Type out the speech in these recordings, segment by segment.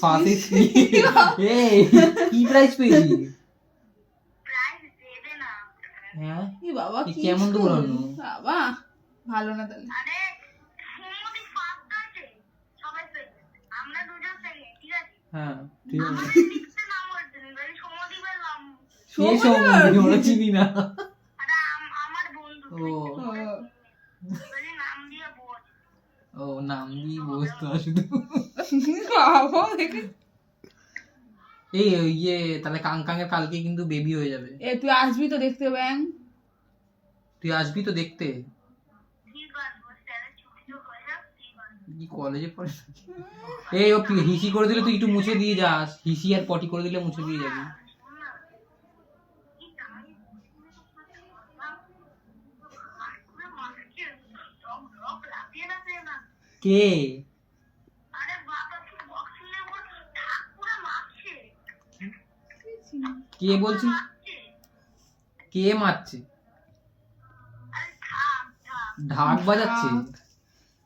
ফাঁসি এই কি প্রাইস পেয়েছি হ্যাঁ? কি বাবা কি কেমন দৌড়ানো? বাবা ভালো না তাহলে। হ্যাঁ ঠিক আছে। চিনি না। আমার বন্ধু। ও নাম দিয়ে বসতো শুধু। এই ইয়ে তাহলে কাংকাঙের কালকে কিন্তু বেবি হয়ে যাবে। এ তুই আসবি তো দেখতে ব্যাং। তুই আসবি তো দেখতে। কি কলেজে পড়ে এই ও হিসি করে দিলে তুই একটু মুছে দিয়ে যাস। হিসি আর পটি করে দিলে মুছে দিয়ে যাবি শোন না কি দাঁড়ি মাসকে ডগ ডগ লাফিয়ে লাফিয়ে না কে আরে বাবা কি বক্সিং এ ওর ঠাক পুরো মারছে কে বলছিস মারছে কে মারছে আরে ঠাক ঠাক ঢাক বাজাচ্ছে আরে ঠাক না ও শুনে না ভাই কি শুনলি? আরে খাট মারছে।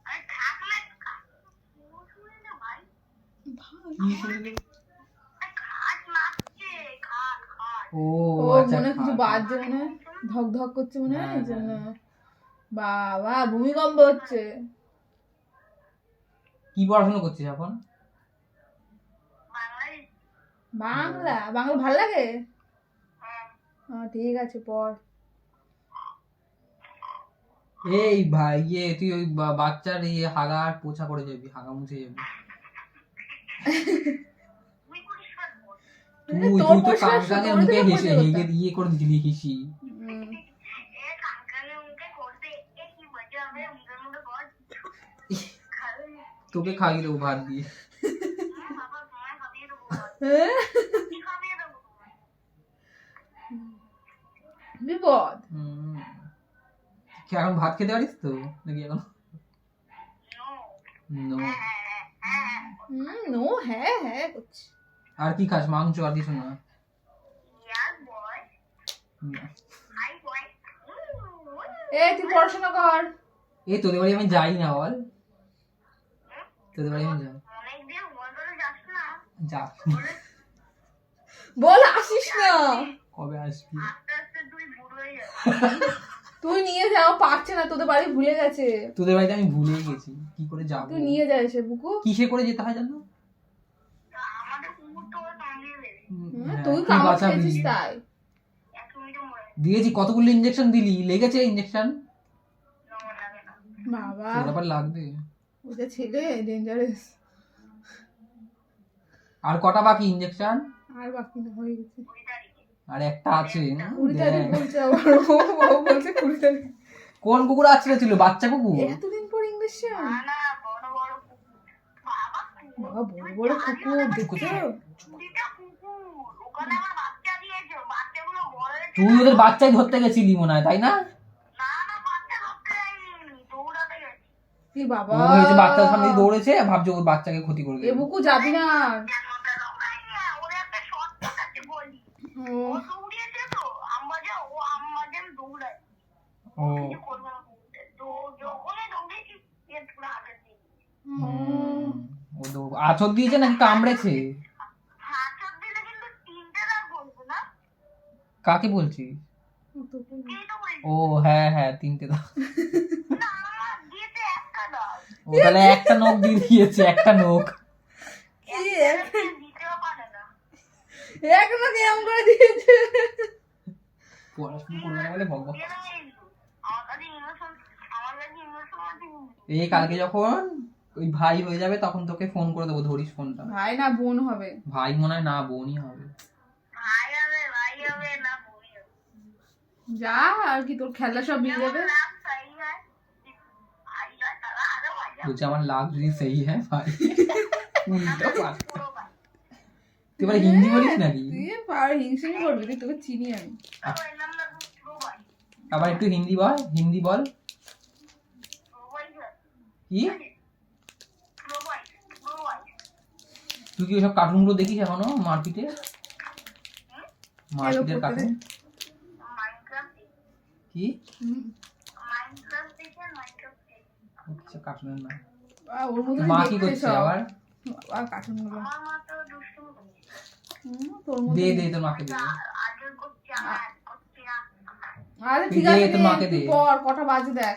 খাট খাট ও ও আচ্ছা মনে কিছু বাজছে মনে ধক ধক করছে মনে হয় হ্যাঁ, জন্য। হ্যাঁ। বাবা ভূমিকম্প হচ্ছে। কি পড়াশোনা করছিস এখন? বাংলা? বাংলা ভালো লাগে? হ্যাঁ। হ্যাঁ ঠিক আছে পড়। এই ভাই ইয়ে তুই ওই বাচ্চার ইয়ে হাগা আর পোছা করে যাবি হাগা মুছে যাবি। তুই তুই তো মুখে হেসে হেগে দিয়ে করে দিলি হিসি হুম। এ কাঙ্কালে উনকে করতে এ কি মজা হবে উনকের মধ্যে কর খাবে তোকে খাইয়ে দেবো ভাত দিয়ে বিপদ এখন ভাত খেতে পারিস তো নাকি এখন নো হ্যাঁ হ্যাঁ হ্যাঁ নো হ্যাঁ হ্যাঁ আর কি খাস মাংস আর কিছু না এ তুই পড়াশোনা কর এই তোদের বাড়ি আমি যাই না বল তোদের বাড়ি আমি যাই অনেক দিন বদলে যাস না। যা বল আসিস না। কবে আসবি? আস্তে আস্তে তুই যাবি। নিয়ে যাও পারছে না তোদের বাড়ি ভুলে গেছে। তোদের বাড়িতে আমি ভুলে গেছি। কি করে যাব? তুই নিয়ে যা এসে বুকু। কিসে করে যেতে হয় জানো? হ্যাঁ, তুই তুই কামড় খেয়েছিস দিয়েছি কতগুলো ইঞ্জেকশন দিলি? লেগেছে ইঞ্জেকশন বাবা। লাগবে। ওটা ছেলে ডেঞ্জারাস আর কটা বাকি ইঞ্জেকশন আর বাকি না হয়ে গেছে। আর একটা আছে কুড়ি তারিখ বলছে আবার ও ও বলছে কুড়ি তারিখ। কোন কুকুর আছে ছিল? বাচ্চা কুকুর? এতদিন পর ইংলিশ না না বড় বড় বাবা কুকুর দেখছ তুই ওদের বাচ্চাই ধরতে গেছিলি মনে হয় তাই না? বাবা। বাচ্চার সামনে দৌড়েছে ভাবছে ওর বাচ্চাকে ক্ষতি করে দেবে। বুকু যাবি না আছর দিয়েছে নাকি কামড়েছে? কাকে বলছিস? বলছি। ও হ্যাঁ হ্যাঁ তিনটে দাও না আমার দিয়েছে একটা দাগ ও তাহলে একটা নখ দিয়ে দিয়েছে একটা নখ। এক- করে দিয়েছে। পড়াশোনা করবে না বলে ভগবান। এই কালকে যখন ওই ভাই হয়ে যাবে তখন তোকে ফোন করে দেবো ধরিস ফোনটা ভাই না বোন হবে। ভাই মনে হয় না বোনই হবে। ভাই হবে ভাই হবে না বই হবে। যা আর কি তোর খেলা সব নিয়ে যাবে? বলছে আমার লাভ যদি সেই হ্যাঁ ভাই। উল্টো। তুই এবার হিন্দি বলিস নাকি? তুই পার করবি তুই তোকে চিনি আমি। ভাই আবার একটু হিন্দি বল হিন্দি বল। কি? তুই কি ওসব কার্টুনগুলো দেখিস এখনও মারপিটে? মারপিটের কার্টুন কি? আচ্ছা কার্টুনের নাম ওর মা কি করছে আবার? আর কার্টুনগুলো? আমার মা তো দুষ্টু। করছে হুম, তোর মতো দে দে তোর মাকে দে। আরে ঠিক আছে তোর মাকে দে। পর কটা বাজে দেখ।